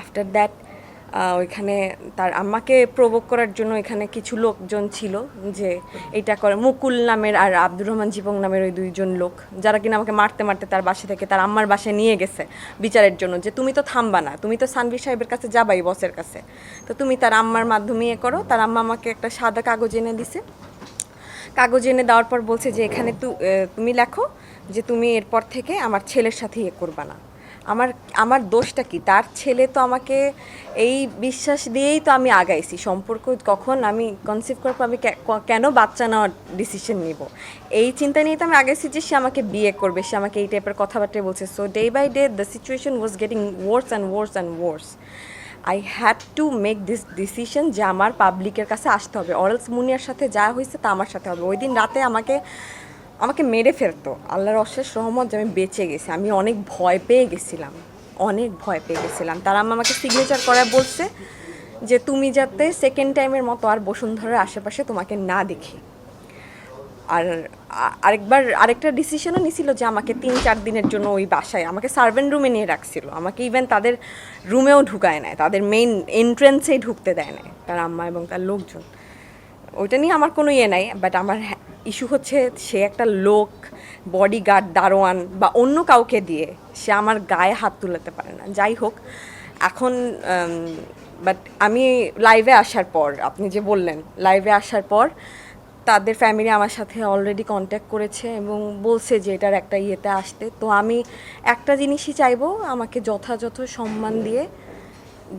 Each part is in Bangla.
আফটার দ্যাট ওইখানে তার আম্মাকে প্রভোগ করার জন্য এখানে কিছু লোকজন ছিল যে এটা করে। মুকুল নামের আর আব্দুর রহমান জীবং নামের ওই দুইজন লোক, যারা কিনা আমাকে মারতে মারতে তার বাসা থেকে তার আম্মার বাসায় নিয়ে গেছে বিচারের জন্য যে তুমি তো থামবা না, তুমি তো সানভি সাহেবের কাছে যাবাই বসের কাছে। তো তুমি তার আম্মার মাধ্যমে ইয়ে করো, তার আম্মা আমাকে একটা সাদা কাগজ এনে দিছে। কাগজ এনে দেওয়ার পর বলছে যে এখানে তুমি লেখো যে তুমি এরপর থেকে আমার ছেলের সাথে ইয়ে করবা না। আমার আমার দোষটা কি? তার ছেলে তো আমাকে এই বিশ্বাস দিয়েই তো আমি আগাইছি। সম্পর্ক কখন আমি কনসিভ পর আমি কেন বাচ্চা নেওয়ার ডিসিশন নিব? এই চিন্তা নিয়ে তো আমি আগাইছি যে সে আমাকে বিয়ে করবে, সে আমাকে এই টাইপের কথাবার্তা বলছে। So day by day the situation was getting worse and worse and worse I had to make this decision যে আমার পাবলিকের কাছে আসতে হবে। অরলস মুনিয়ার সাথে যা হয়েছে তা আমার সাথে হবে। ওই দিন রাতে আমাকে আমাকে মেরে ফেলতো। আল্লাহর অশেষ রহমত যে আমি বেঁচে গেছি। আমি অনেক ভয় পেয়ে গেছিলাম। অনেক ভয় পেয়ে গেছিলাম। তারা আমাকে সিগনেচার করা বলছে যে, তুমি যাতে সেকেন্ড টাইমের মতো আর বসুন্ধরার আশেপাশে তোমাকে না দেখি। আর আরেকবার আরেকটা ডিসিশনও নিছিল যে, আমাকে তিন চার দিনের জন্য ওই বাসায়, আমাকে সার্ভেন্ট রুমে নিয়ে রাখছিল। আমাকে ইভেন তাদের রুমেও ঢুকায় নেয় তাদের মেইন এন্ট্রেন্সেই ঢুকতে দেয় না তার আম্মা এবং তার লোকজন। ওইটা নিয়ে আমার কোনো ইয়ে নাই বাট আমার ইস্যু হচ্ছে সে একটা লোক বডিগার্ড দারোয়ান বা অন্য কাউকে দিয়ে সে আমার গায়ে হাত তুলাতে পারে না। যাই হোক, এখন বাট আমি লাইভে আসার পর, আপনি যে বললেন লাইভে আসার পর তাদের ফ্যামিলি আমার সাথে অলরেডি কন্ট্যাক্ট করেছে এবং বলছে যে এটার একটা ইয়েতে আসতে। তো আমি একটা জিনিসই চাইব, আমাকে যথাযথ সম্মান দিয়ে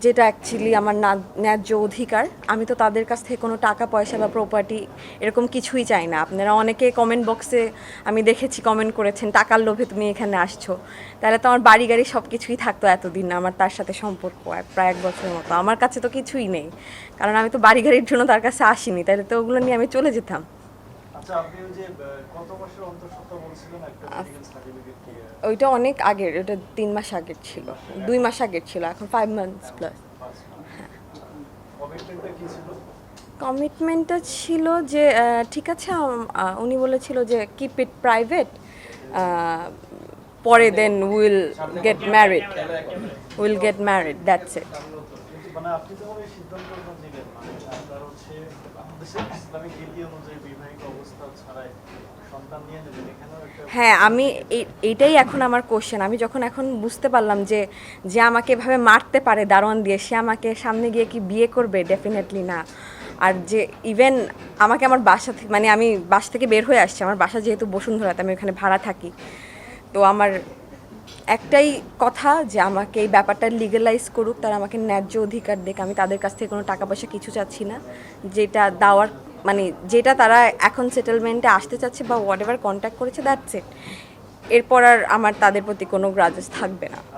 যেটা অ্যাকচুয়ালি আমার ন্যায্য অধিকার, আমি তো তাদের কাছ থেকে কোনো টাকা, পয়সা বা প্রপার্টি এরকম কিছুই চাই না। আপনারা অনেকে কমেন্ট বক্সে আমি দেখেছি কমেন্ট করেছেন, টাকার লোভে তুমি এখানে আসছো। তাহলে তো আমার বাড়ি গাড়ি সব কিছুই থাকতো এতদিন না, আমার তার সাথে সম্পর্ক প্রায় এক বছরের মতো। আমার কাছে তো কিছুই নেই। কারণ আমি তো বাড়ি গাড়ির জন্য তার কাছে আসিনি, তাহলে তো ওগুলো নিয়ে আমি চলে যেতাম। ওইটা অনেক আগের ওটা তিন মাস আগের ছিল। দুই মাস আগের ছিল এখন ফাইভ মান্থস প্লাস কমিটমেন্টটা ছিল? যে ঠিক আছে উনি বলেছিল যে কিপ ইট প্রাইভেট পরে then will get married will get married that's it মানে আপনি এই সিদ্ধান্তটা নিলেন মানে হচ্ছে বাংলাদেশের ইসলামিক রীতি অনুযায়ী বিবাহিত অবস্থা ছাড়াই হ্যাঁ আমি এই- এইটাই এখন আমার কোশ্চেন আমি যখন এখন বুঝতে পারলাম যে যে আমাকে এভাবে মারতে পারে, দারোয়ান দিয়ে, সে আমাকে সামনে গিয়ে কি বিয়ে করবে? ডেফিনেটলি না। আর যে ইভেন আমাকে আমার বাসা থেকে মানে আমি বাসা থেকে বের হয়ে আসছি। আমার বাসা যেহেতু বসুন্ধরাতে, আমি ওখানে ভাড়া থাকি। তো আমার একটাই কথা যে আমাকে এই ব্যাপারটা লিগালাইজ করুক, তারা আমাকে ন্যায্য অধিকার দেখ আমি তাদের কাছ থেকে কোনো টাকা পয়সা কিছু চাচ্ছি না। যেটা দেওয়ার মানে যেটা তারা এখন সেটেলমেন্টে আসতে চাচ্ছে বা হোয়াট এভার কন্ট্যাক্ট করেছে দ্যাটস ইট এরপর আর আমার তাদের প্রতি কোনো গ্রাজেস থাকবে না।